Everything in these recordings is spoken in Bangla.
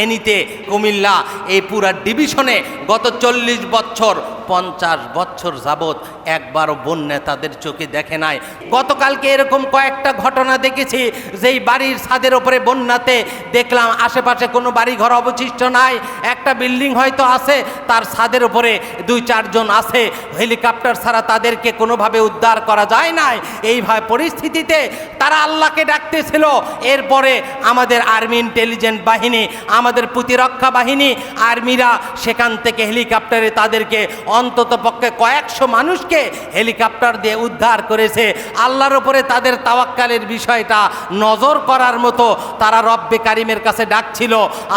ফেনীতে কুমিল্লা এই পুরা ডিভিশনে গত চল্লিশ বছর পঞ্চাশ বছর যাবৎ একবারও বন্যা তাদের চোখে দেখে নাই। গতকালকে এরকম কয়েকটা ঘটনা দেখেছি, যেই বাড়ির ছাদের ওপরে বন্যাতে দেখলাম আশেপাশে কোনো বাড়ি ঘর অবশিষ্ট নাই, একটা বিল্ডিং হয়তো আছে, তার ছাদের ওপরে দুই চারজন আছে, হেলিকপ্টার ছাড়া তাদেরকে কোনোভাবে উদ্ধার করা যায় নাই। এইভাবে পরিস্থিতিতে তারা আল্লাহকে ডাকতেছিল, এরপরে আমাদের আর্মি ইন্টেলিজেন্ট বাহিনী, আমাদের প্রতিরক্ষা বাহিনী, আর্মিরা সেখান থেকে হেলিকপ্টারে তাদেরকে অন্তত পক্ষে কয়েকশো মানুষকে হেলিকপ্টার দিয়ে উদ্ধার করেছে। আল্লাহর ওপরে তাদের তাওয়াক্কালের বিষয়টা নজর করার মতো তারা রব্বে কারিমের কাছে ডাকছিল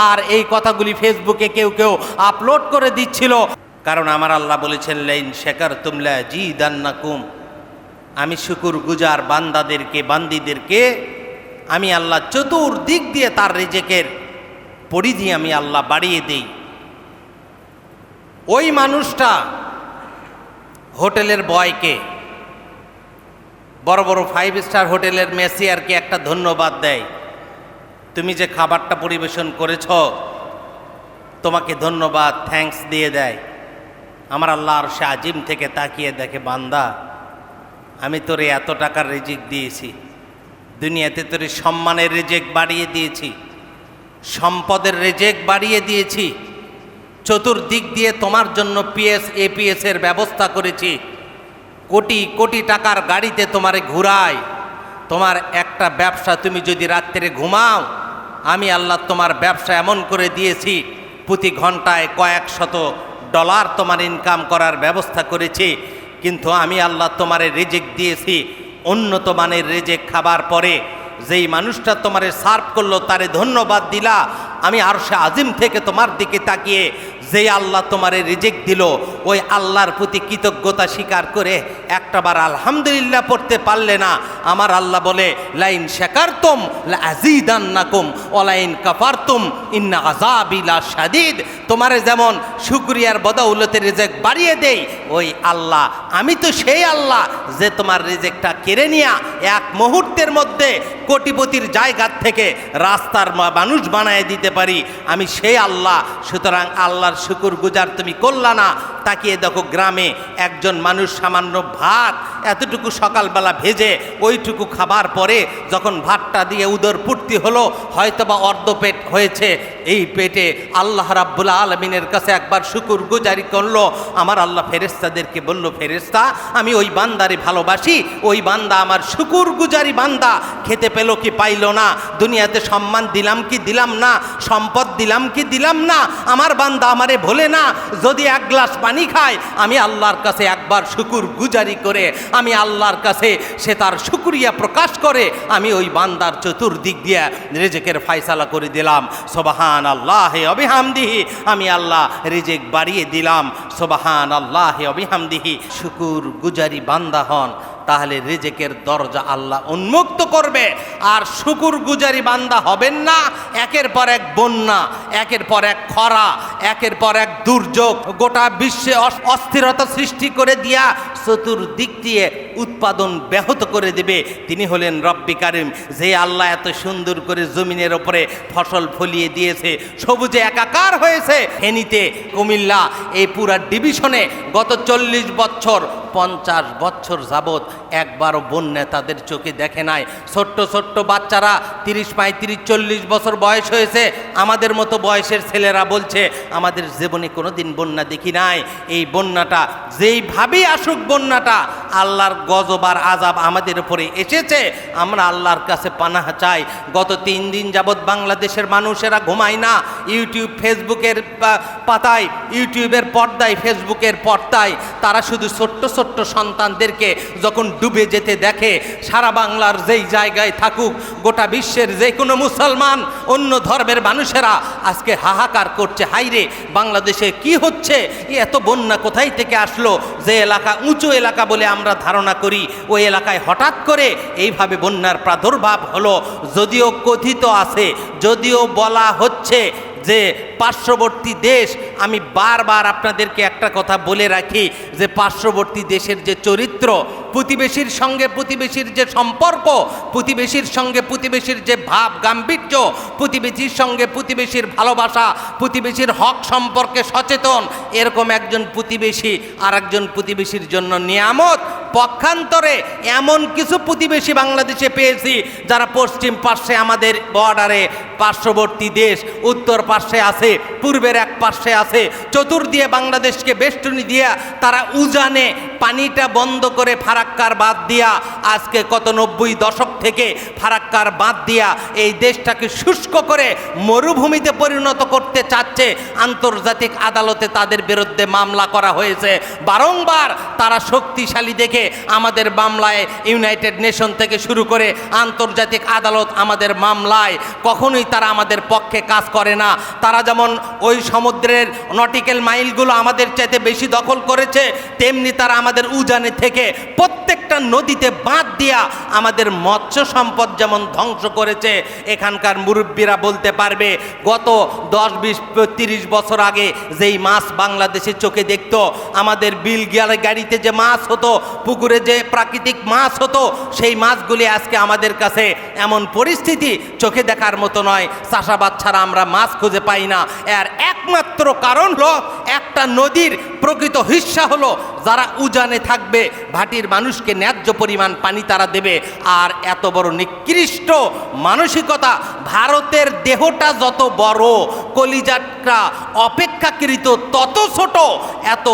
আর এই কথাগুলি ফেসবুকে কেউ কেউ আপলোড করে দিচ্ছিল। কারণ আমার আল্লাহ বলেছেন, লাইন শেখার তুমলা জি দান্নাকুম আমি শুকুর গুজার বান্দাদেরকে, বান্দিদেরকে, আমি আল্লাহ চতুর্দিক দিয়ে তার রেজেকের পরিধি আমি আল্লাহ বাড়িয়ে দেই। ওই মানুষটা হোটেলের বয়কে, বড় বড় ফাইভ স্টার হোটেলের মেসিয়ারকে একটা ধন্যবাদ দেয়। তুমি যে খাবারটা পরিবেশন করেছ, তোমাকে ধন্যবাদ থ্যাঙ্কস দিয়ে দেয়। আমার আল্লাহর সে আজিম থেকে তাকিয়ে দেখে, বান্দা, আমি তোরে এত টাকার রেজেক দিয়েছি। দুনিয়াতে তোরে সম্মানের রেজেক বাড়িয়ে দিয়েছি। সম্পদের রেজেক বাড়িয়ে দিয়েছি। চতুর্দিক দিয়ে তোমার জন্য পিএস এপিএস এর ব্যবস্থা করেছি। কোটি কোটি টাকার গাড়িতে তোমারে ঘুরাই। তোমার একটা ব্যবসা তুমি যদি রাত্রে ঘুমাও, আমি আল্লাহ তোমার ব্যবসা এমন করে দিয়েছি, প্রতি ঘন্টায় কয়েক শত ডলার তোমার ইনকাম করার ব্যবস্থা করেছি। কিন্তু আমি আল্লাহ তোমারে রেজেক দিয়েছি। উন্নত মানের রেজেক খাবার পরে যেই মানুষটা তোমারে সার্ভ করল, তারে ধন্যবাদ দিলা। আমি আর সে আজিম থেকে তোমার দিকে তাকিয়ে যেই আল্লাহ তোমারে রিজেক্ট দিল, ওই আল্লাহর প্রতি কৃতজ্ঞতা স্বীকার করে একটাবার আলহামদুলিল্লাহ পড়তে পারলে না। আমার আল্লাহ বলে, লাইন শেখারতম আজিদান্নাকুম ওলাইন কাফারতুম, ইন্না আজাবিলা সাদিদ তোমারে যেমন শুক্রিয়ার বদৌলতে রিজেক্ট বাড়িয়ে দেই, ওই আল্লাহ, আমি তো সেই আল্লাহ যে তোমার রিজেক্টটা কেড়ে নিয়া এক মুহূর্তের মধ্যে কোটিপতির জায়গার থেকে রাস্তার মানুষ বানায় দিতে পারি। আমি সেই আল্লাহ, সুতরাং আল্লাহর শুকুর গুজার তুমি করলা না। তাকিয়ে দেখো গ্রামে একজন মানুষ সামান্য ভাত এতটুকু সকালবেলা ভেজে ওইটুকু খাবার পরে যখন ভাতটা দিয়ে উদর পূর্তি হলো, হয়তোবা অর্ধ পেট হয়েছে। এই পেটে আল্লাহ রাব্বুল আলমিনের কাছে একবার শুকুর গুজারি করল। আমার আল্লাহ ফেরেস্তাদেরকে বলল ফেরেস্তা আমি ওই বান্দারে ভালোবাসি। ওই বান্দা আমার শুকুর গুজারি বান্দা। খেতে পেল কি পাইল না? দুনিয়াতে সম্মান দিলাম কি দিলাম না? সম্পদ দিলাম কি দিলাম না? আমার বান্দা আমারে ভোলে না। যদি এক গ্লাস পানি খায়, আমি আল্লাহর কাছে একবার শুকুর গুজারি করে, আমি আল্লাহর কাছে সে তার শুকুরিয়া প্রকাশ করে, আমি ওই বান্দার চতুর্দিক দিয়ে রেজেকের ফায়সালা করে দিলাম। সোবাহান আল্লাহ অবিহামদিহি আমি আল্লাহ রেজেক বাড়িয়ে দিলাম। সোবাহান আল্লাহ অবিহামদিহি শুকুর গুজারি বান্দা হন। তাহলে রিজেকের দরজা আল্লাহ উন্মুক্ত করবে। আর শুকুর গুজারি বান্দা হবেন না, একের পর এক বন্যা, একের পর এক খরা, একের পর এক দুর্যোগ। গোটা বিশ্বে অস- অস্থিরতা সৃষ্টি করে দিয়া চতুর্দিক দিয়ে উৎপাদন ব্যাহত করে দেবে। তিনি হলেন রব্বি কারিম। যে আল্লাহ এত সুন্দর করে জমিনের ওপরে ফসল ফলিয়ে দিয়েছে, সবুজে একাকার হয়েছে। ফেনীতে কুমিল্লা, এই পুরা ডিভিশনে গত চল্লিশ বছর, পঞ্চাশ বছর যাবৎ একবারও বন্যা তাদের চোখে দেখে নাই। ছোট্ট ছোট্ট বাচ্চারা তিরিশ পঁয়ত্রিশ চল্লিশ বছর বয়স হয়েছে। আমাদের মতো বয়সের ছেলেরা বলছে, আমাদের জীবনে কোনো দিন বন্যা দেখি নাই। এই বন্যাটা যেইভাবেই আসুক বন্যাটা আল্লাহর গজবার আজাব আমাদের উপরে এসেছে। আমরা আল্লাহর কাছে পানাহ চাই। গত তিন দিন যাবৎ বাংলাদেশের মানুষেরা ঘুমায় না। ইউটিউব, ফেসবুকের পাতায়, ইউটিউবের পর্দায়, ফেসবুকের পর্দায় তারা শুধু ছোট্ট ছোট্ট সন্তানদেরকে যখন ডুবে যেতে দেখে, সারা বাংলার যেই জায়গায় থাকুক, গোটা বিশ্বের যে কোনো মুসলমান, অন্য ধর্মের মানুষেরা আজকে হাহাকার করছে। হাইরে বাংলাদেশে কি হচ্ছে? এত বন্যা কোথায় থেকে আসলো? যে এলাকা উঁচু এলাকা বলে আমরা ধারণা করি। ওই এলাকায় হঠাৎ করে এইভাবে বন্যার প্রাদুর্ভাব হলো। যদিও কথিত আছে, যদিও বলা হচ্ছে যে পার্শ্ববর্তী দেশ, আমি বারবার আপনাদেরকে একটা কথা বলে রাখি যে পার্শ্ববর্তী দেশের যে চরিত্র, প্রতিবেশীর সঙ্গে প্রতিবেশীর যে সম্পর্ক, প্রতিবেশীর সঙ্গে প্রতিবেশীর যে ভাব গাম্ভীর্য, প্রতিবেশীর সঙ্গে প্রতিবেশীর ভালোবাসা, প্রতিবেশীর হক সম্পর্কে সচেতন, এরকম একজন প্রতিবেশী আর একজন প্রতিবেশীর জন্য নিয়ামত পক্ষান্তরে এমন কিছু প্রতিবেশী বাংলাদেশে পেয়েছি, যারা পশ্চিম পার্শ্বে আমাদের বর্ডারে পার্শ্ববর্তী দেশ, উত্তর পার্শ্বে আছে, পূর্বের এক পার্শ্বে আছে। চতুর্দিকে বাংলাদেশকে বেষ্টনী দিয়া তারা উজানে পানিটা বন্ধ করে ফারাক্কার বাদ দিয়া, আজকে কত নব্বই দশক থেকে ফারাক্কার বাদ দিয়া এই দেশটাকে শুষ্ক করে মরুভূমিতে পরিণত করতে চাচ্ছে। আন্তর্জাতিক আদালতে তাদের বিরুদ্ধে মামলা করা হয়েছে। বারংবার তারা শক্তিশালী দেখে আমাদের মামলায় ইউনাইটেড নেশন থেকে শুরু করে আন্তর্জাতিক আদালত আমাদের মামলায় কখনোই তারা আমাদের পক্ষে কাজ করে না। তারা যেমন ওই সমুদ্রের নটিক্যাল মাইলগুলো আমাদের চাইতে বেশি দখল করেছে, তেমনি তারা আমাদের উজানে থেকে প্রত্যেকটা নদীতে বাঁধ দিয়া আমাদের মৎস্য সম্পদ যেমন ধ্বংস করেছে, এখানকার মুরব্বীরা বলতে পারবে, গত দশ, বিশ, তিরিশ বছর আগে যেই মাছ বাংলাদেশে চোখে দেখতো, আমাদের বিল গিয়ালে গাড়িতে যে মাছ হতো পুকুরে যে প্রাকৃতিক মাছ হতো, সেই মাছগুলি আজকে আমাদের কাছে এমন পরিস্থিতি চোখে দেখার মতো নয়। চাষাবাদ ছাড়া আমরা মাছ খুঁজে পাই না। এর একমাত্র কারণ হলো, একটা নদীর প্রকৃত হিস্সা হলো, যারা উজানে থাকবে, ভাটির মানুষকে ন্যায্য পরিমাণ পানি তারা দেবে। আর এত বড় নিকৃষ্ট মানসিকতা ভারতের দেহটা যত বড়, কলিজাটা অপেক্ষাকৃত তত ছোট, এত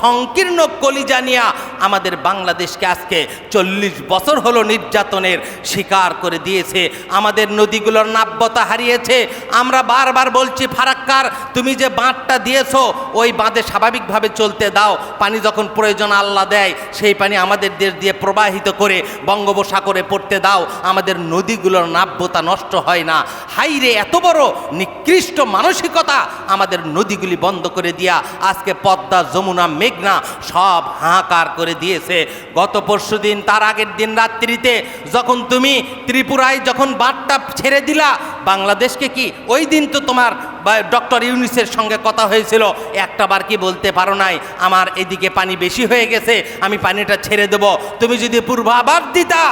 সংকীর্ণ কলিজা নিয়া আমাদের বাংলাদেশকে আজকে চল্লিশ বছর হলো নির্যাতনের শিকার করে দিয়েছে। আমাদের নদীগুলোর নাব্যতা হারিয়েছে। আমরা বারবার বলছি, ফারাক্কার, তুমি যে বাঁধটা দিয়েছ, ওই বাঁধে স্বাভাবিকভাবে চলতে দাও। পানি যখন প্রয়োজন আল্লাহ দেয়, সেই পানি আমাদের দেশ দিয়ে প্রবাহিত করে বঙ্গোপসাগরে পড়তে দাও। আমাদের নদীগুলোর নাব্যতা নষ্ট হয় না। হাইরে, এত বড় নিকৃষ্ট মানসিকতা আমাদের নদীগুলি বন্ধ করে দিয়া আজকে পদ্মা, যমুনা, মেঘনা সব হাহাকার করে দিয়েছে। গত পরশু দিন, তার আগের দিন রাত্রিতে যখন তুমি ত্রিপুরায় যখন বাঁধটা ছেড়ে দিলা, বাংলাদেশকে কি ওই দিন তো তোমার ডক্টর ইউনিসের সঙ্গে কথা হয়েছিল, একটা বার কি বলতে পারো নাই, আমার এদিকে পানি বেশি হয়ে গেছে, আমি পানিটা ছেড়ে দেব। তুমি যদি পূর্বাভাস দিতা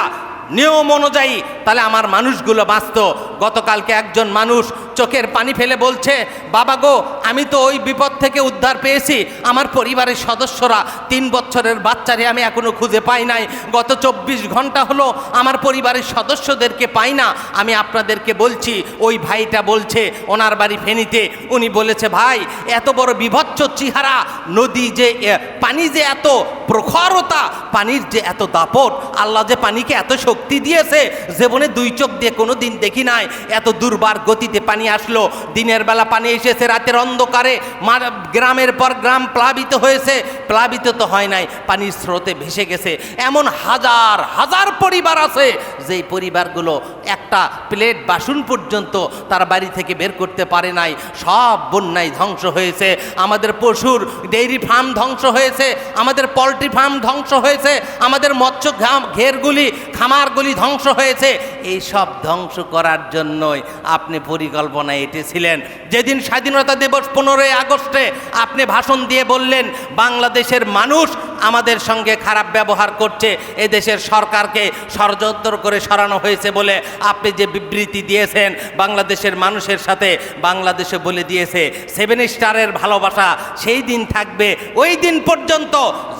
নিয়ম অনুযায়ী, তাহলে আমার মানুষগুলো বাঁচত। গতকালকে একজন মানুষ চোখের পানি ফেলে বলছে, বাবা গো আমি তো ওই বিপদ থেকে উদ্ধার পেয়েছি। আমার পরিবারের সদস্যরা তিন বছরের বাচ্চারে আমি এখনও খুঁজে পাই নাই। গত চব্বিশ ঘণ্টা হলো আমার পরিবারের সদস্যদেরকে পাই না। আমি আপনাদেরকে বলছি, ওই ভাইটা বলছে ওনার বাড়ি ফেনীতে। উনি বলেছে, ভাই, এত বড় বিভৎস চেহারা, নদী যে পানি যে এত প্রখরতা, পানির যে এত দাপট, আল্লাহ যে পানিকে এত শক্তি দিয়েছে, জীবনে দুই চোখ দিয়ে কোনো দিন দেখি নাই। এত দুর্বার গতিতে পানি আসলো। দিনের বেলা পানি এসেছে, রাতের অন্ধকারে গ্রামের পর গ্রাম প্লাবিত হয়েছে। প্লাবিত তো হয় নাই, পানির স্রোতে ভেসে গেছে। এমন হাজার হাজার পরিবার আছে, যেই পরিবারগুলো একটা প্লেট বাসন পর্যন্ত তার বাড়ি থেকে বের করতে পারে নাই। সব বন্যায় ধ্বংস হয়েছে। আমাদের পশুর ডেইরি ফার্ম ধ্বংস হয়েছে। আমাদের পোলট্রি ফার্ম ধ্বংস হয়েছে। আমাদের মৎস্য ঘেরগুলি খামারগুলি ধ্বংস হয়েছে। এই সব ধ্বংস করার জন্যই আপনি পরিকল্পনা এঁটেছিলেন। যেদিন স্বাধীনতা দিবস পনেরোই আগস্টে আপনি ভাষণ দিয়ে বললেন, বাংলাদেশের মানুষ আমাদের সঙ্গে খারাপ ব্যবহার করছে, এদেশের সরকারকে ষড়যন্ত্র করে সরানো হয়েছে বলে আপনি যে বিবৃতি দিয়েছেন, বাংলাদেশের মানুষের সাথে বাংলাদেশে বলে দিয়েছে সেভেন স্টারের ভালোবাসা সেই দিন থাকবে, ওই দিন পর্যন্ত,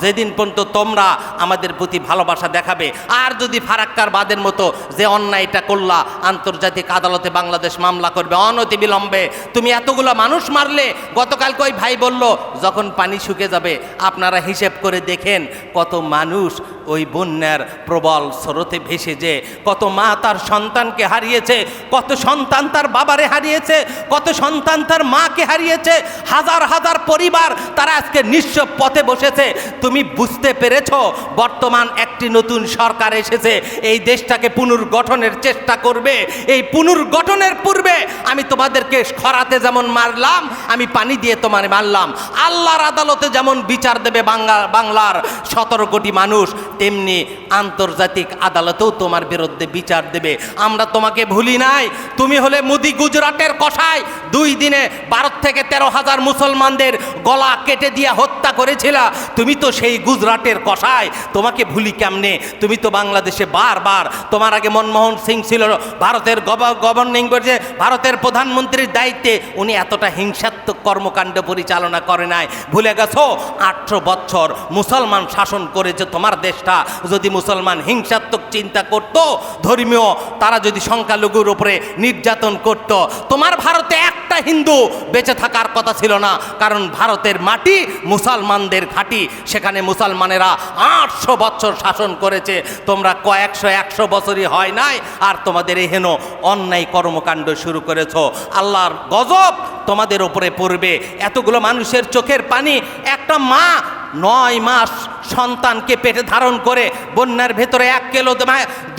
যেদিন পর্যন্ত তোমরা আমাদের প্রতি ভালোবাসা দেখাবে। আর যদি ফারাক্কার বাদের মতো যে অন্যায়টা করলা, আন্তর্জাতিক আদালতে বাংলাদেশ মামলা করবে, অনতি বিলম্বে, তুমি এতগুলো মানুষ মারলে, গতকালকে ওই ভাই বলল, যখন পানি শুকে যাবে, আপনারা হিসেব করে দেখেন কত মানুষ ওই বন্যার প্রবল স্রোতে ভেসে যে কত মা তার সন্তানকে হারিয়েছে, কত সন্তান তার বাবারে হারিয়েছে, কত সন্তান তার মাকে হারিয়েছে, হাজার হাজার পরিবার তারা আজকে নিঃস্ব পথে বসেছে। তুমি বুঝতে পেরেছ? বর্তমান একটি নতুন সরকার এসেছে, এই দেশটাকে পুনর্গঠনের চেষ্টা করবে। এই পুনর্গঠনের পূর্বে আমি তোমাদেরকে খরাতে যেমন মারলাম, আমি পানি দিয়ে তোমার মারলাম। আল্লাহর আদালতে যেমন বিচার দেবে বাংলা বাংলার সতেরো কোটি মানুষ তেমনি আন্তর্জাতিক আদালতেও তোমার বিরুদ্ধে বিচার দেবে। আমরা তোমাকে ভুলি নাই। তুমি হলে মুদি গুজরাটের কষায় দুই দিনে ভারত থেকে তেরো হাজার মুসলমানদের গলা কেটে দিয়ে হত্যা করেছিলা। তুমি তো সেই গুজরাটের কষায় তোমাকে ভুলি কেমনে? তুমি তো বাংলাদেশে বারবার। তোমার আগে মনমোহন সিং ছিল। ভারতের গভর্নিং যে ভারতের প্রধানমন্ত্রীর দায়িত্বে উনি এতটা হিংসাত্মক কর্মকাণ্ড পরিচালনা করে নাই। ভুলে গেছো? আটশো বছর মুসলমান শাসন করেছে তোমার দেশটা। যদি মুসলমান হিংসাত্মক চিন্তা করত, ধর্মীয়, তারা যদি সংখ্যালঘুর উপরে নির্যাতন করত, তোমার ভারতে একটা হিন্দু বেঁচে থাকার কথা ছিল না, কারণ ভারতের মাটি মুসলমানদের ঘাঁটি, সেখানে মুসলমানেরা আটশো বছর শাসন করেছে, তোমরা কয়েকশো, একশো বছরই হয় নাই, আর তোমাদের এহেন অন্যায় কর্মকাণ্ড শুরু করেছ। আল্লাহর গজব তোমাদের ওপরে পড়বে। এতগুলো মানুষের চোখের পানি, একটা মা নয় মাস সন্তানকে পেটে ধারণ করে বন্যার ভেতরে এক কিলো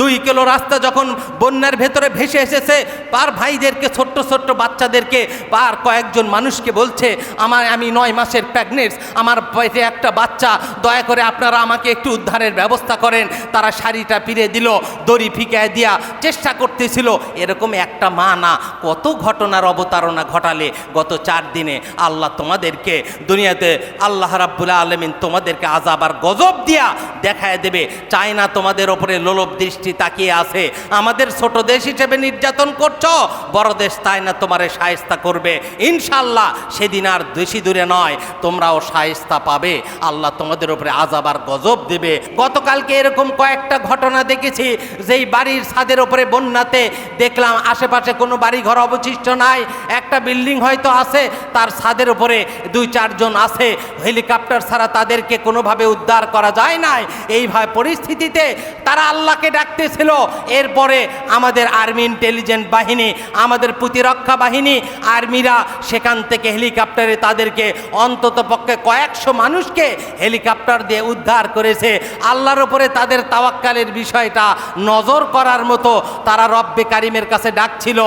দুই কিলো রাস্তা যখন বন্যার ভেতরে ভেসে এসেছে, পার ভাইদেরকে, ছোট্ট ছোট্ট বাচ্চাদেরকে, পার কয়েকজন মানুষকে বলছে, আমার, আমি নয় মাসের প্রেগনেন্স আমার পেটে একটা বাচ্চা, দয়া করে আপনারা আমাকে একটু উদ্ধারের ব্যবস্থা করেন। তারা শাড়িটা পিড়ে দিল, দড়ি ফিকায় দিয়া চেষ্টা করতেছিল। এরকম একটা মা না, কত ঘটনার অবতারণা ঘটালে গত চার দিনে। আল্লাহ তোমাদেরকে দুনিয়াতে, আল্লাহ রাব্বুল আলমিন তোমাদেরকে আজাব আর গজব দিয়া দেখায় দেবে। চায় না তোমাদের ওপরে লোলভ দৃষ্টি তাকিয়ে আছে। আমাদের ছোট দেশ হিসেবে নির্যাতন করছ, বড় দেশ না তোমারে সায়স্তা করবে। ইনশাল্লাহ সেদিন আর বেশি দূরে নয়, তোমরাও সায়স্তা পাবে। আল্লাহ তোমাদের ওপরে আজাব আর গজব দেবে। গতকালকে এরকম কয়েকটা ঘটনা দেখেছি, যেই বাড়ির ছাদের ওপরে বন্যাতে দেখলাম আশেপাশে কোনো বাড়ি ঘর অবশিষ্ট নাই, একটা বিল্ডিং হয়তো আছে, তার ছাদের ওপরে দুই চারজন আছে। হেলিকপ্টার ছাড়া তাদেরকে কোনোভাবে উদ্ধার করা যায় নাই। এইভাবে পরিস্থিতিতে তারা আল্লাহকে ডাকতেছিল। এরপরে আমাদের আর্মি ইন্টেলিজেন্ট বাহিনী, আমাদের প্রতিরক্ষা বাহিনী, আর্মিরা সেখান থেকে হেলিকপ্টারে তাদেরকে অন্তত পক্ষে কয়েকশো মানুষকে হেলিকপ্টার দিয়ে উদ্ধার করেছে। আল্লাহর ওপরে তাদের তাওয়াক্কালের বিষয়টা নজর করার মতো তারা রব্বে কারিমের কাছে ডাকছিল।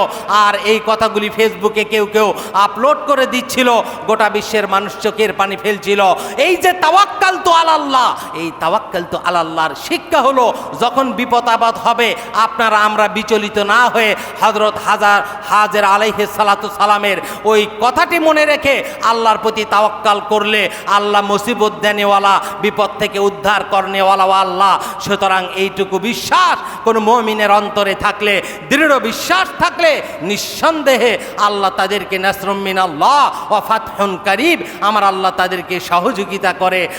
আর এই কথাগুলি ফেসবুকে কেউ কেউ আপলোড করে দিচ্ছিল। গোটা বিশ্বের মানুষ চোখের পানি ফেলছিল। এই যে তাওয়াক্কাল তো আল্লাহ এই তাওয়াক্কাল তো আলাল্লাহর শিক্ষা হলো, যখন বিপদ আপদ হবে, আপনারা আমরা বিচলিত না হয়ে হজরত হাজার, হাজের আলাইহে সালাতু সালামের ওই কথাটি মনে রেখে আল্লাহর প্রতি তাওয়াক্কাল করলে, আল্লাহ মুসিবত দেনেওয়ালা, বিপদ থেকে উদ্ধার করনেওয়ালা আল্লাহ। সুতরাং এইটুকু বিশ্বাস, কোনো মমিনের অন্তরে থাকলে, দৃঢ় বিশ্বাস থাকলে, নিঃসন্দেহে আল্লাহ তাদেরকে নাসরুমিন আল্লাহ ও ফাতহুন করিব, আমার আল্লাহ তাদেরকে সহযোগিতা করে।